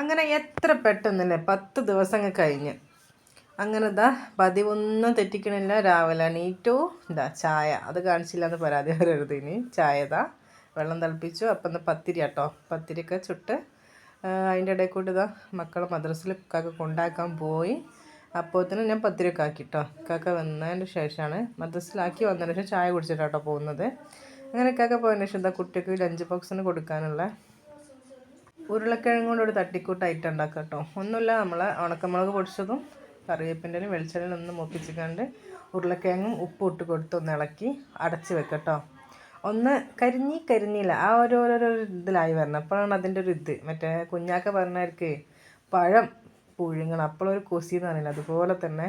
അങ്ങനെ എത്ര പെട്ടെന്നല്ലേ പത്ത് ദിവസങ്ങൾ കഴിഞ്ഞ്. അങ്ങനെ ഇതാ പതിവൊന്നും തെറ്റിക്കണില്ല. രാവിലെ എണീറ്റു. ഇതാ ചായ. അത് കാണിച്ചില്ല എന്ന് പരാതി വരരുത് ഇനി ചായ ഇതാ വെള്ളം തിളപ്പിച്ചു. അപ്പം ഇന്ന് പത്തിരി കേട്ടോ പത്തിരിയൊക്കെ ചുട്ട് അതിന്റെ ഇടയിൽ കൂടി ഇതാ മക്കളെ മദ്രസിൽ കാക്ക കൊണ്ടാക്കാൻ പോയി. അപ്പോഴത്തേനും ഞാൻ പത്തിരിയൊക്കെ ആക്കി കേട്ടോ കാക്ക വന്നതിന് ശേഷമാണ് മദ്രസിലാക്കി വന്നതിന് ശേഷം ചായ കുടിച്ചിട്ടാട്ടോ പോകുന്നത്. അങ്ങനെ കാക്ക പോയതിന് ശേഷം എന്താ കുട്ടിക്ക് ലഞ്ച് ബോക്സിന് കൊടുക്കാനുള്ള ഉരുളക്കിഴങ്ങ് കൊണ്ട് ഒരു തട്ടിക്കൂട്ടായിട്ട് ഉണ്ടാക്കുക കേട്ടോ ഒന്നുമില്ല നമ്മൾ ഉണക്കമുളക് പൊടിച്ചതും കറിവേപ്പിന്റെ വെളിച്ചെണ്ണയിൽ ഒന്ന് മുപ്പിച്ചിക്കാണ്ട് ഉരുളക്കിഴങ്ങും ഉപ്പ് ഇട്ട് കൊടുത്ത് ഒന്ന് ഇളക്കി അടച്ച് വെക്കട്ടോ. ഒന്ന് കരിഞ്ഞി കരിഞ്ഞില്ല ആ ഒരു ഓരോരോ ഇതിലായി വരണം. അപ്പോഴാണ് അതിന്റെ ഒരു ഇത്. മറ്റേ കുഞ്ഞാക്ക പറഞ്ഞവർക്ക് പഴം പുഴുങ്ങണം. അപ്പോഴൊരു കൊസി എന്ന് പറയുന്നത് അതുപോലെ തന്നെ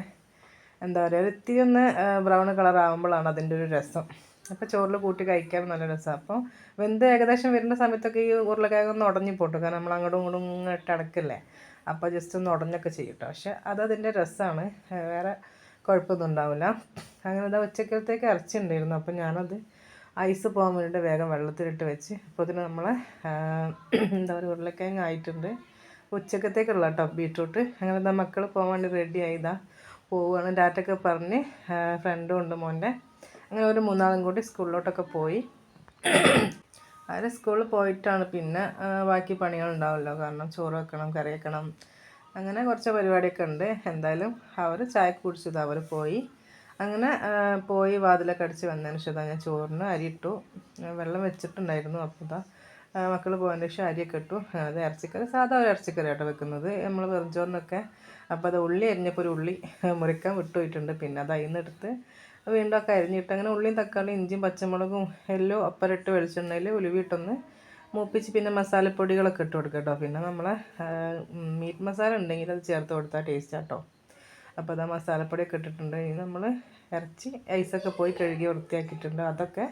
എന്താ പറയുക ഇത്തിരി ഒന്ന് ബ്രൗൺ കളർ ആകുമ്പോഴാണ് അതിന്റെ ഒരു രസം. അപ്പോൾ ചോറിൽ കൂട്ടി കഴിക്കാൻ നല്ല രസമാണ് അപ്പോൾ വെന്ത് ഏകദേശം വരുന്ന സമയത്തൊക്കെ ഈ ഉരുളക്കിഴങ്ങ് ഒന്ന് ഉടഞ്ഞു പോട്ടു. കാരണം നമ്മൾ അങ്ങോട്ടും ഇങ്ങോട്ടും ഇങ്ങോട്ട് അടക്കില്ലേ? അപ്പോൾ ജസ്റ്റ് ഒന്ന് ഉടഞ്ഞൊക്കെ ചെയ്യും കേട്ടോ പക്ഷെ അതതിന്റെ രസമാണ് വേറെ കുഴപ്പമൊന്നും ഉണ്ടാവില്ല. അങ്ങനെ ഇതാ ഉച്ചക്കലത്തേക്ക് ഇറച്ചി ഉണ്ടായിരുന്നു അപ്പോൾ ഞാനത് ഐസ് പോകാൻ വേണ്ടിയിട്ട് വേഗം വെള്ളത്തിലിട്ട് വെച്ച് അപ്പോൾ ഇതിന് നമ്മളെ എന്താ പറയുക ഉരുളക്കിഴങ്ങ് ആയിട്ടുണ്ട്. ഉച്ചക്കത്തേക്കുള്ള കേട്ടോ ബീട്രൂട്ട്. അങ്ങനെ എന്താ മക്കൾ പോകാൻ വേണ്ടി റെഡി ആയിതാ പോവുകയാണ് ഡാറ്റൊക്കെ പറഞ്ഞ് ഫ്രണ്ടും ഉണ്ട് മോന്റെ അങ്ങനെ ഒരു മൂന്നാളും കൂടി സ്കൂളിലോട്ടൊക്കെ പോയി. അവർ സ്കൂളിൽ പോയിട്ടാണ്. പിന്നെ ബാക്കി പണികളുണ്ടാവുമല്ലോ കാരണം ചോറ് വെക്കണം കറി വെക്കണം അങ്ങനെ കുറച്ച് പരിപാടിയൊക്കെ ഉണ്ട്. എന്തായാലും അവർ ചായ കുടിച്ചത്. അവർ പോയി. അങ്ങനെ പോയി വാതിലൊക്കെ അടിച്ച് വന്നതിന് ശേഷം ഞാൻ ചോറിന് അരി ഇട്ടു. വെള്ളം വെച്ചിട്ടുണ്ടായിരുന്നു. അപ്പോൾ ഇതാ മക്കൾ പോയതിന് ശേഷം അരിയൊക്കെ ഇട്ടു. അത് ഇറച്ചിക്കറി സാധാ ഒരു ഇറച്ചിക്കറി ആട്ടോ വെക്കുന്നത്. നമ്മൾ വെറുതെന്നൊക്കെ അപ്പോൾ അത് ഉള്ളി അരിഞ്ഞപ്പോൾ ഒരു ഉള്ളി മുറിക്കാൻ വിട്ടുപോയിട്ടുണ്ട് പിന്നെ അത് അതിൽ നിന്നെടുത്ത് വീണ്ടും ഒക്കെ അരിഞ്ഞിട്ട് അങ്ങനെ ഉള്ളിയും തക്കാളിയും ഇഞ്ചിയും പച്ചമുളകും എല്ലാം ഒപ്പരട്ട് വെളിച്ചെണ്ണയിൽ ഉലുവിയിട്ടൊന്ന് മൂപ്പിച്ച് പിന്നെ മസാലപ്പൊടികളൊക്കെ ഇട്ട് കൊടുക്കുക കേട്ടോ പിന്നെ നമ്മളെ മീറ്റ് മസാല ഉണ്ടെങ്കിൽ അത് ചേർത്ത് കൊടുത്താൽ ടേസ്റ്റ് കേട്ടോ അപ്പോൾ അതാ മസാലപ്പൊടിയൊക്കെ ഇട്ടിട്ടുണ്ട്. ഇനി നമ്മൾ ഇറച്ചി ഐസൊക്കെ പോയി കഴുകി വൃത്തിയാക്കിയിട്ടുണ്ട്. അതൊക്കെ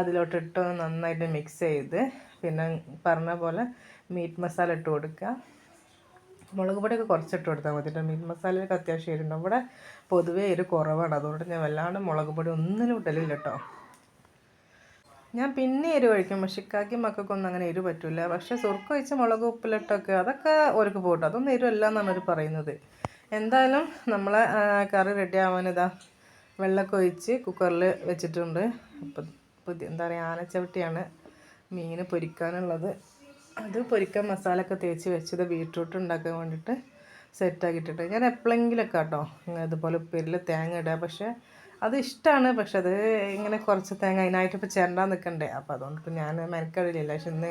അതിലോട്ടിട്ട് നന്നായിട്ട് മിക്സ് ചെയ്ത് പിന്നെ പറഞ്ഞ പോലെ മീറ്റ് മസാല ഇട്ട് കൊടുക്കുക. മുളക് പൊടിയൊക്കെ കുറച്ചിട്ട് കൊടുത്താൽ മതി കേട്ടോ മീറ്റ് മസാലയൊക്കെ അത്യാവശ്യം ഇരുന്നു ഇവിടെ പൊതുവേ ഒരു കുറവാണ്. അതുകൊണ്ട് ഞാൻ വല്ലാണ്ട് മുളക് പൊടി ഒന്നിനും ഇടലില്ല കേട്ടോ ഞാൻ പിന്നെ എരിവ് കഴിക്കും പക്ഷെ ഇക്കാക്കി മക്കൾക്കൊന്നും അങ്ങനെ എരിവ് പറ്റില്ല പക്ഷേ സുർക്ക ഒഴിച്ച് മുളക് ഉപ്പിലിട്ടൊക്കെ അതൊക്കെ ഒരുക്ക് പോകട്ടെ അതൊന്നും എരിവല്ല എന്നാണ് അവർ പറയുന്നത്. എന്തായാലും നമ്മളെ കറി റെഡി ആവാൻ ഇതാ വെള്ളമൊക്കെ ഒഴിച്ച് കുക്കറിൽ വെച്ചിട്ടുണ്ട്. അപ്പം പുതിയ എന്താ പറയുക ആനച്ചവിട്ടിയാണ് മീൻ പൊരിക്കാനുള്ളത്. അത് പൊരിക്കാൻ മസാലയൊക്കെ തേച്ച് വെച്ചത് ബീട്രൂട്ട് ഉണ്ടാക്കാൻ വേണ്ടിയിട്ട് സെറ്റാക്കിയിട്ടുണ്ട് ഞാൻ എപ്പോഴെങ്കിലൊക്കെ കേട്ടോ ഇതുപോലെ ഉപ്പേരിൽ തേങ്ങ ഇടുക. പക്ഷേ അത് ഇഷ്ടമാണ് പക്ഷെ അത് ഇങ്ങനെ കുറച്ച് തേങ്ങ അതിനായിട്ട് ഇപ്പോൾ ചിരണ്ടാൻ നിൽക്കണ്ടേ അപ്പോൾ അതുകൊണ്ട് ഇപ്പോൾ ഞാൻ മെനക്കടില്ല പക്ഷെ ഇന്ന്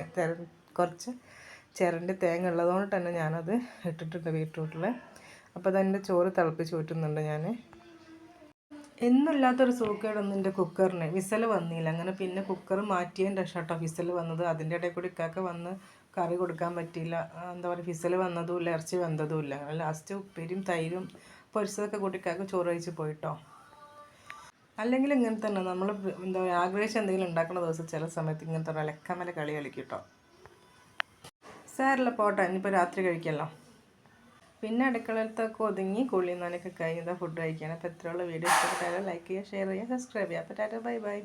കുറച്ച് ചിരണ്ടി തേങ്ങ ഉള്ളതുകൊണ്ട് തന്നെ ഞാനത് ഇട്ടിട്ടുണ്ട് ബീട്രൂട്ടിൽ അപ്പോൾ അതെന്റെ ചോറ് തിളപ്പിച്ച് ഊറ്റുന്നുണ്ട് ഞാൻ എന്നില്ലാത്തൊരു സൂക്കേടൊന്നും എന്റെ കുക്കറിന്. വിസൽ വന്നില്ല. അങ്ങനെ പിന്നെ കുക്കർ മാറ്റിയതിന്റെ രക്ഷട്ടോ വിസൽ വന്നത്. അതിന്റെ ഇടയിൽ കൂടി ഇക്കാക്ക വന്ന് കറി കൊടുക്കാൻ പറ്റിയില്ല. എന്താ പറയുക വിസൽ വന്നതുമില്ല ഇറച്ചി വന്നതുമില്ല. ലാസ്റ്റ് ഉപ്പേരിയും തൈരും പൊരിച്ചതൊക്കെ കൂട്ടി ഇക്കാക്ക ചോറ് കഴിച്ച് പോയിട്ടോ. അല്ലെങ്കിൽ ഇങ്ങനെ തന്നെ നമ്മൾ എന്താ പറയുക ആഗ്രഹിച്ച് എന്തെങ്കിലും ഉണ്ടാക്കുന്ന ദിവസം ചില സമയത്ത് ഇങ്ങനത്തെ ഒരു അലക്കമല കളി കളിക്കും കേട്ടോ സാറില്ല പോട്ടെ. ഇനിയിപ്പോൾ രാത്രി കഴിക്കല്ലോ. പിന്നെ അടുക്കളത്തൊക്കെ ഒതുങ്ങി കുളി നനൊക്കെ കഴിഞ്ഞതാ ഫുഡ് കഴിക്കാൻ. അപ്പോൾ എത്രയുള്ള വീഡിയോ ഇഷ്ടപ്പെട്ടാലും ലൈക്ക് ചെയ്യുക ഷെയർ ചെയ്യുക സബ്സ്ക്രൈബ് ചെയ്യുക. അപ്പോൾ ടാറ്റ ബൈ ബൈ